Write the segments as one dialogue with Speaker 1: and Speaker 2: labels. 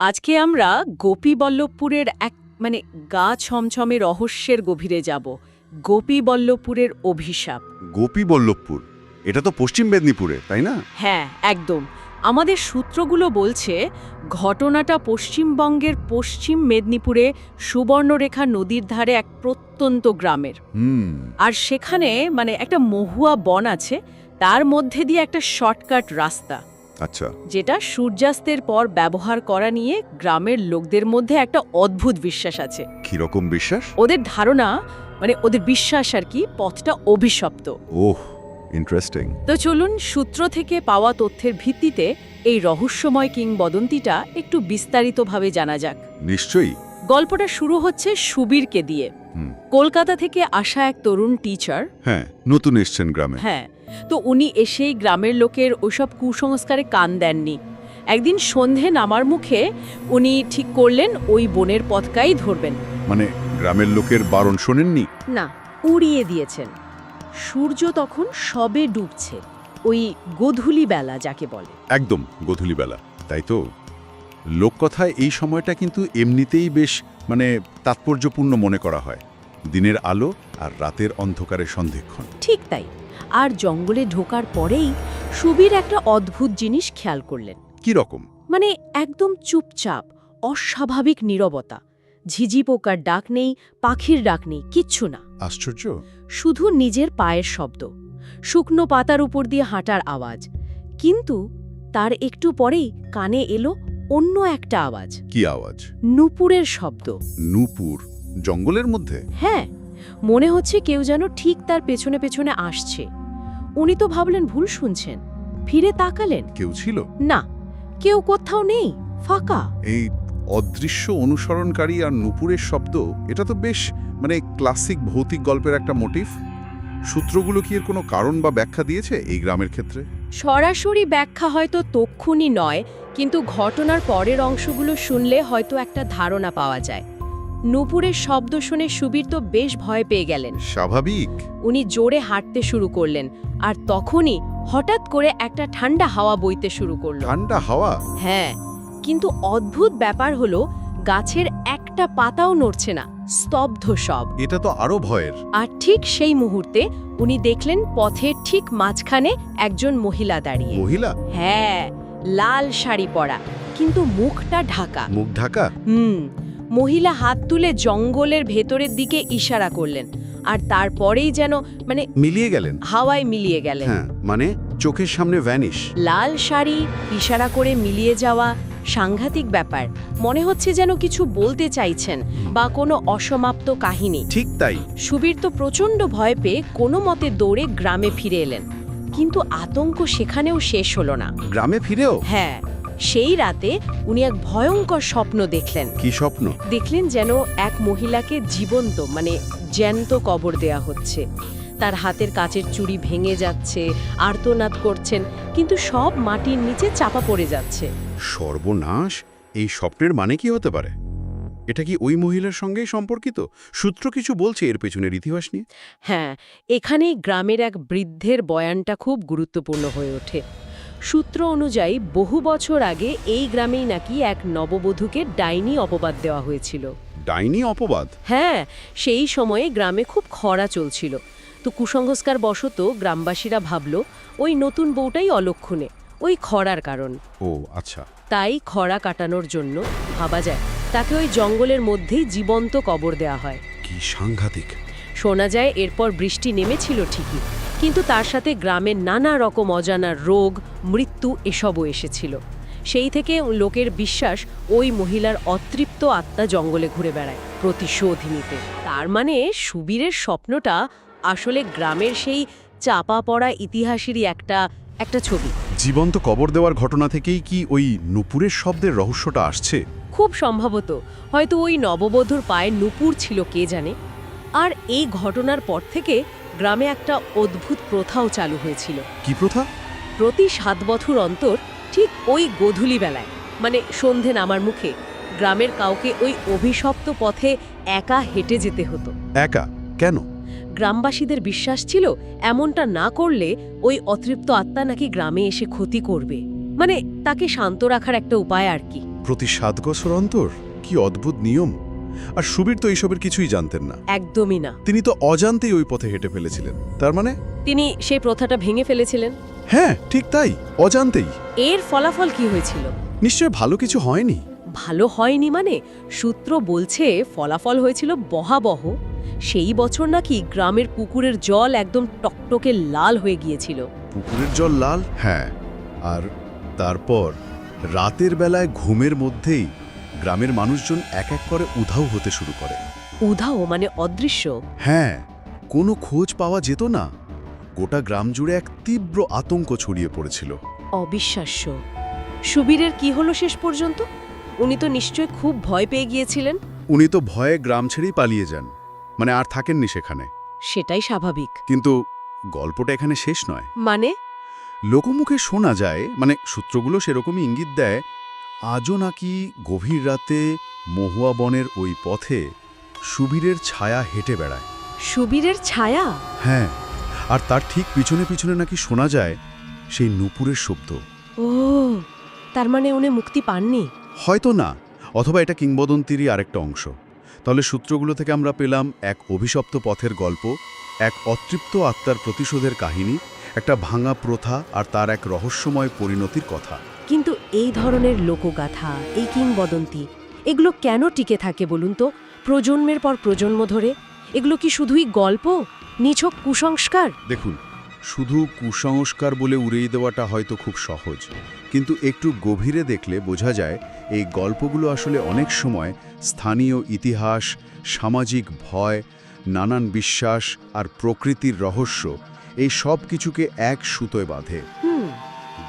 Speaker 1: আজকে আমরা গোপীবল্লভপুরের এক মানে গা ছমছমে রহস্যের গভীরে যাব গোপীবল্লভপুরের অভিশাপ।
Speaker 2: গোপীবল্লভপুর? এটা তো পশ্চিম মেদিনীপুরে তাই না?
Speaker 1: হ্যাঁ একদম। আমাদের সূত্রগুলো বলছে ঘটনাটা পশ্চিমবঙ্গের পশ্চিম মেদিনীপুরে সুবর্ণরেখা নদীর ধারে এক প্রত্যন্ত গ্রামের। আর সেখানে মানে একটা মহুয়া বন আছে তার মধ্যে দিয়ে একটা শর্টকাট রাস্তা।
Speaker 2: আচ্ছা।
Speaker 1: যেটা সূর্যাস্তের পর ব্যবহার করা নিয়ে গ্রামের লোকদের মধ্যে একটা অদ্ভুত বিশ্বাস আছে।
Speaker 2: কীরকম বিশ্বাস?
Speaker 1: ওদের ধারণা মানে ওদের বিশ্বাস আর কি পথটা অভিশপ্ত।
Speaker 2: ওহ ইন্টারেস্টিং
Speaker 1: তো চলুন সূত্র থেকে পাওয়া তথ্যের ভিত্তিতে এই রহস্যময় কিংবদন্তিটা একটু বিস্তারিতভাবে জানা যাক।
Speaker 2: নিশ্চয়ই।
Speaker 1: গল্পটা শুরু হচ্ছে সুবীরকে দিয়ে।
Speaker 2: হুম।
Speaker 1: কলকাতা থেকে আসা এক তরুণ টিচার
Speaker 2: হ্যাঁ নতুন এসছেন গ্রামে।
Speaker 1: হ্যাঁ তো উনি এসেই গ্রামের লোকের ওইসব কুসংস্কারে কান দেননি। একদিন সন্ধে নামার মুখে উনি ঠিক করলেন ওই বনের পথকাই ধরবেন।
Speaker 2: মানে গ্রামের লোকের বারণ শোনেননি?
Speaker 1: না উড়িয়ে দিয়েছেন। সূর্য তখন সবে ডুবছে ওই গোধূলি বেলা যাকে বলে।
Speaker 2: একদম গধূলিবেলা তাই তো? লোককথায় এই সময়টা কিন্তু এমনিতেই বেশ মানে তাৎপর্যপূর্ণ মনে করা হয়। দিনের আলো আর রাতের অন্ধকারে সন্ধিক্ষণ।
Speaker 1: ঠিক তাই। আর জঙ্গলে ঢোকার পরেই সুবীর একটা অদ্ভুত জিনিস খেয়াল করলেন।
Speaker 2: কি রকম?
Speaker 1: মানে একদম চুপচাপ অস্বাভাবিক নীরবতা। ঝিঝি পোকার ডাক নেই পাখির ডাক নেই কিচ্ছু না।
Speaker 2: আশ্চর্য।
Speaker 1: শুধু নিজের পায়ের শব্দ শুকনো পাতার উপর দিয়ে হাঁটার আওয়াজ। কিন্তু তার একটু পরেই কানে এলো অন্য একটা আওয়াজ।
Speaker 2: কি আওয়াজ?
Speaker 1: নুপুরের শব্দ।
Speaker 2: নূপুর জঙ্গলের মধ্যে?
Speaker 1: হ্যাঁ। মনে হচ্ছে কেউ যেন ঠিক তার পেছনে পেছনে আসছে। উনি তো ভাবলেন ভুল শুনছেন। ফিরে তাকালেন।
Speaker 2: কেউ ছিল?
Speaker 1: না কেউ কোথাও নেই ফাঁকা।
Speaker 2: এই অদৃশ্য অনুসরণকারী আর নুপুরের শব্দ এটা তো বেশ মানে ক্লাসিক ভৌতিক গল্পের একটা মোটিভ। সূত্রগুলো কি এর কোনো কারণ বা ব্যাখ্যা দিয়েছে এই গ্রামের ক্ষেত্রে?
Speaker 1: সরাসরি ব্যাখ্যা হয়তো তক্ষুনি নয় কিন্তু ঘটনার পরের অংশগুলো শুনলে হয়তো একটা ধারণা পাওয়া যায়। নূপুরের শব্দ শুনে সুবীর তো বেশ ভয় পেয়ে গেলেন।
Speaker 2: স্বাভাবিক।
Speaker 1: উনি জোরে হাঁটতে শুরু করলেন আর তখনই হঠাৎ করে একটা ঠান্ডা হাওয়া বইতে শুরু করল।
Speaker 2: ঠান্ডা হাওয়া?
Speaker 1: হ্যাঁ কিন্তু অদ্ভুত ব্যাপার হলো গাছের একটা পাতাও নড়ছে না স্তব্ধ সব।
Speaker 2: এটা তো আরও ভয়ের।
Speaker 1: আর ঠিক সেই মুহূর্তে উনি দেখলেন পথের ঠিক মাঝখানে একজন মহিলা দাঁড়িয়ে।
Speaker 2: মহিলা?
Speaker 1: হ্যাঁ লাল শাড়ি পরা কিন্তু মুখটা ঢাকা।
Speaker 2: মুখ ঢাকা?
Speaker 1: হুম মহিলা হাত তুলে জঙ্গলের ভেতরের দিকে ইশারা করলেন আর তারপরেই যেন মানে
Speaker 2: মিলিয়ে গেলেন?
Speaker 1: হাওয়ায় মিলিয়ে গেলেন।
Speaker 2: হ্যাঁ মানে চোখের সামনে ভ্যানিশ
Speaker 1: লাল শাড়ি ইশারা করে মিলিয়ে যাওয়া সাংঘাতিক ব্যাপার। মনে হচ্ছে যেন কিছু বলতে চাইছেন বা কোনো অসমাপ্ত কাহিনী।
Speaker 2: ঠিক তাই।
Speaker 1: সুবীর তো প্রচণ্ড ভয় পেয়ে কোনো মতে দৌড়ে গ্রামে ফিরে এলেন। কিন্তু আতঙ্ক সেখানেও শেষ হলো না।
Speaker 2: গ্রামে ফিরেও?
Speaker 1: হ্যাঁ। সেই রাতে উনি এক ভয়ঙ্কর স্বপ্ন দেখলেন।
Speaker 2: কি স্বপ্ন?
Speaker 1: দেখলেন যেন এক মহিলাকে জীবন্ত মানে জ্যান্ত কবর দেয়া হচ্ছে। তার হাতের কাচের চুড়ি ভেঙে যাচ্ছে আর্তনাদ করছেন কিন্তু সব মাটির নিচে চাপা পড়ে যাচ্ছে।
Speaker 2: সর্বনাশ? এই স্বপ্নের মানে কি হতে পারে? এটা কি ওই মহিলার সঙ্গেই সম্পর্কিত? সূত্র কিছু বলছে এর পেছনের ইতিহাস নিয়ে?
Speaker 1: হ্যাঁ এখানেই গ্রামের এক বৃদ্ধের বয়ানটা খুব গুরুত্বপূর্ণ হয়ে ওঠে। সূত্র অনুযায়ী বহু বছর আগে এই গ্রামেই নাকি এক নববধূকে ডাইনি অপবাদ দেওয়া হয়েছিল।
Speaker 2: ডাইনি অপবাদ?
Speaker 1: হ্যাঁ সেই সময়ে গ্রামে খুব খরা চলছিল। তো কুসংস্কার বশত গ্রামবাসীরা ভাবল ওই নতুন বউটাই অলক্ষণে ওই খরার কারণ।
Speaker 2: ও আচ্ছা।
Speaker 1: তাই খরা কাটানোর জন্য ভাবা যায় তাকে ওই জঙ্গলের মধ্যেই জীবন্ত কবর দেওয়া হয়।
Speaker 2: কি সাংঘাতিক।
Speaker 1: শোনা যায় এরপর বৃষ্টি নেমেছিল ঠিকই। কিন্তু তার সাথে গ্রামের নানা রকম অজানা রোগ মৃত্যু এসবও এসেছিল। সেই থেকে লোকের বিশ্বাস ওই মহিলার অতৃপ্ত আত্মা জঙ্গলে ঘুরে বেড়ায় প্রতিশোধ নিতে। তার মানে সুবীরের স্বপ্নটা আসলে গ্রামের সেই চাপা পড়া ইতিহাসেরই একটা একটা ছবি।
Speaker 2: জীবন্ত কবর দেওয়ার ঘটনা থেকেই কি ওই নুপুরের শব্দের রহস্যটা আসছে?
Speaker 1: খুব সম্ভবত। হয়তো ওই নববধূর পায়ে নুপুর ছিল কে জানে? আর এই ঘটনার পর থেকে গ্রামে একটা অদ্ভুত প্রথাও চালু হয়েছিল।
Speaker 2: কি প্রথা?
Speaker 1: প্রতি সাত বছর অন্তর ঠিক ওই গোধূলি বেলায় মানে সন্ধে নামার মুখে গ্রামের কাউকে ওই অভিশপ্ত পথে একা হেঁটে যেতে হতো।
Speaker 2: একা? কেন?
Speaker 1: গ্রামবাসীদের বিশ্বাস ছিল এমনটা না করলে ওই অতৃপ্ত আত্মা নাকি গ্রামে এসে ক্ষতি করবে। মানে তাকে শান্ত রাখার একটা উপায় আর কি।
Speaker 2: প্রতি সাত বছর অন্তর? কি অদ্ভুত নিয়ম? আর সুবীর তো এইসবের কিছুই জানতেন না।
Speaker 1: একদমই না।
Speaker 2: তিনি তো অজান্তেই ওই পথে হেঁটে ফেলেছিলেন। তার মানে?
Speaker 1: তিনি সেই প্রথাটা ভেঙে ফেলেছিলেন।
Speaker 2: হ্যাঁ ঠিক তাই অজান্তেই।
Speaker 1: এর ফলাফল কি হয়েছিল?
Speaker 2: নিশ্চয় ভালো কিছু হয়নি।
Speaker 1: ভালো হয়নি মানে সূত্র বলছে ফলাফল হয়েছিল বহাবহ। সেই বছর নাকি গ্রামের পুকুরের জল একদম টকটকে লাল হয়ে গিয়েছিল।
Speaker 2: পুকুরের জল লাল? হ্যাঁ। আর তারপর রাতের বেলায় ঘুমের মধ্যেই গ্রামের মানুষজন এক এক করে উধাও হতে শুরু করে।
Speaker 1: উধাও মানে অদৃশ্য?
Speaker 2: হ্যাঁ কোনো খোঁজ পাওয়া যেত না। গোটা গ্রাম জুড়ে এক তীব্র আতঙ্ক ছড়িয়ে পড়েছিল।
Speaker 1: অবিশ্বাস্য। সুবীরের কি হলো শেষ পর্যন্ত? উনি তো নিশ্চয় খুব ভয় পেয়ে গিয়েছিলেন।
Speaker 2: উনি তো ভয়ে গ্রাম ছেড়েই পালিয়ে যান। মানে আর থাকেননি সেখানে।
Speaker 1: সেটাই স্বাভাবিক।
Speaker 2: কিন্তু গল্পটা এখানে শেষ নয়।
Speaker 1: মানে?
Speaker 2: লোকমুখে শোনা যায় মানে সূত্রগুলো সেরকমই ইঙ্গিত দেয় আজও নাকি গভীর রাতে মহুয়া বনের ওই পথে সুবীরের ছায়া হেঁটে বেড়ায়।
Speaker 1: সুবীরের ছায়া?
Speaker 2: হ্যাঁ আর তার ঠিক পিছনে পিছনে নাকি শোনা যায় সেই নুপুরের শব্দ।
Speaker 1: ও তার মানে উনি মুক্তি পাননি?
Speaker 2: হয়তো না অথবা এটা কিংবদন্তিরই আরেকটা অংশ। তাহলে সূত্রগুলো থেকে আমরা পেলাম এক অভিশপ্ত পথের গল্প এক অতৃপ্ত আত্মার প্রতিশোধের কাহিনী একটা ভাঙা প্রথা আর তার এক রহস্যময় পরিণতির কথা।
Speaker 1: কিন্তু এই ধরনের লোকগাথা, এই কিংবদন্তি, এগুলো কেন টিকে থাকে বলুন তো? প্রজন্মের পর প্রজন্ম ধরে, এগুলো কি শুধুই গল্প, নিছক কুসংস্কার?
Speaker 2: দেখুন, শুধু কুসংস্কার বলে উড়িয়ে দেওয়াটা হয়তো খুব সহজ, কিন্তু একটু গভীরে দেখলে বোঝা যায় এই গল্পগুলো আসলে অনেক সময় স্থানীয় ইতিহাস, সামাজিক ভয়, নানান বিশ্বাস আর প্রকৃতির রহস্য, এই সব কিছুকে এক সুতোয় বাঁধে।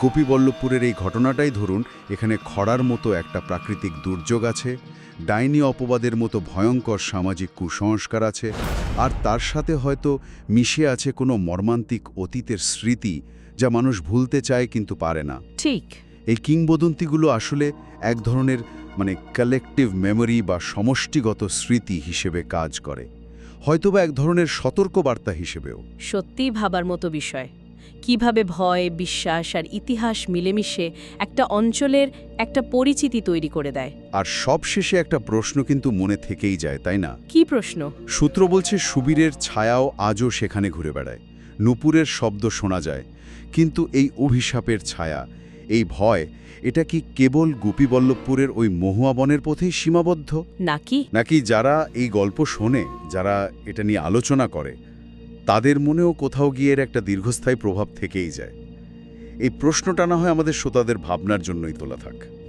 Speaker 2: গোপীবল্লভপুরের এই ঘটনাটাই ধরুন এখানে খরার মতো একটা প্রাকৃতিক দুর্যোগ আছে ডাইনি অপবাদের মতো ভয়ঙ্কর সামাজিক কুসংস্কার আছে আর তার সাথে হয়তো মিশে আছে কোনো মর্মান্তিক অতীতের স্মৃতি যা মানুষ ভুলতে চায় কিন্তু পারে না।
Speaker 1: ঠিক।
Speaker 2: এই কিংবদন্তিগুলো আসলে এক ধরনের মানে কালেকটিভ মেমোরি বা সমষ্টিগত স্মৃতি হিসেবে কাজ করে হয়তোবা এক ধরনের সতর্কবার্তা হিসেবেও।
Speaker 1: সত্যি ভাবার মতো বিষয়। কীভাবে ভয় বিশ্বাস আর ইতিহাস মিলেমিশে একটা অঞ্চলের একটা পরিচিতি তৈরি করে দেয়।
Speaker 2: আর সবশেষে একটা প্রশ্ন কিন্তু মনে থেকেই যায় তাই না?
Speaker 1: কি প্রশ্ন?
Speaker 2: সূত্র বলছে সুবীরের ছায়াও আজও সেখানে ঘুরে বেড়ায়। নুপুরের শব্দ শোনা যায় কিন্তু এই অভিশাপের ছায়া এই ভয় এটা কি কেবল গোপীবল্লভপুরের ওই মহুয়া বনের পথেই সীমাবদ্ধ?
Speaker 1: নাকি?
Speaker 2: নাকি যারা এই গল্প শোনে যারা এটা নিয়ে আলোচনা করে তাদের মনেও কোথাও গিয়ে একটা দীর্ঘস্থায়ী প্রভাব থেকেই যায়। এই প্রশ্নটা না হয় আমাদের শ্রোতাদের ভাবনার জন্যই তোলা থাক।